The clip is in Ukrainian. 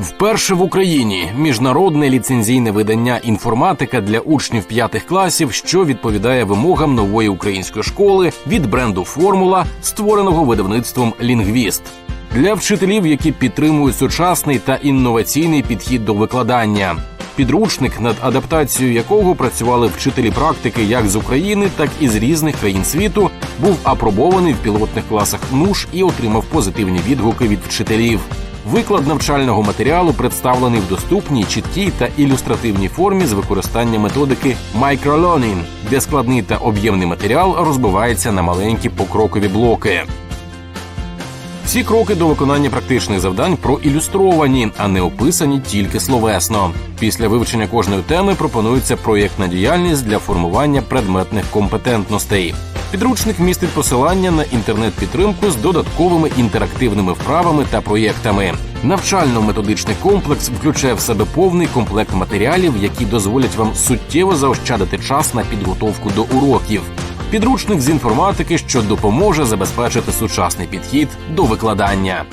Вперше в Україні міжнародне ліцензійне видання інформатика для учнів п'ятих класів, що відповідає вимогам нової української школи від бренду Формула, створеного видавництвом Лінгвіст. Для вчителів, які підтримують сучасний та інноваційний підхід до викладання. Підручник, над адаптацією якого працювали вчителі практики як з України, так і з різних країн світу, був апробований в пілотних класах НУШ і отримав позитивні відгуки від вчителів. Виклад навчального матеріалу представлений в доступній, чіткій та ілюстративній формі з використанням методики microlearning, де складний та об'ємний матеріал розбивається на маленькі покрокові блоки. Всі кроки до виконання практичних завдань проілюстровані, а не описані тільки словесно. Після вивчення кожної теми пропонується проєктна діяльність для формування предметних компетентностей. Підручник містить посилання на інтернет-підтримку з додатковими інтерактивними вправами та проєктами. Навчально-методичний комплекс включає в себе повний комплект матеріалів, які дозволять вам суттєво заощадити час на підготовку до уроків. Підручник з інформатики, що допоможе забезпечити сучасний підхід до викладання.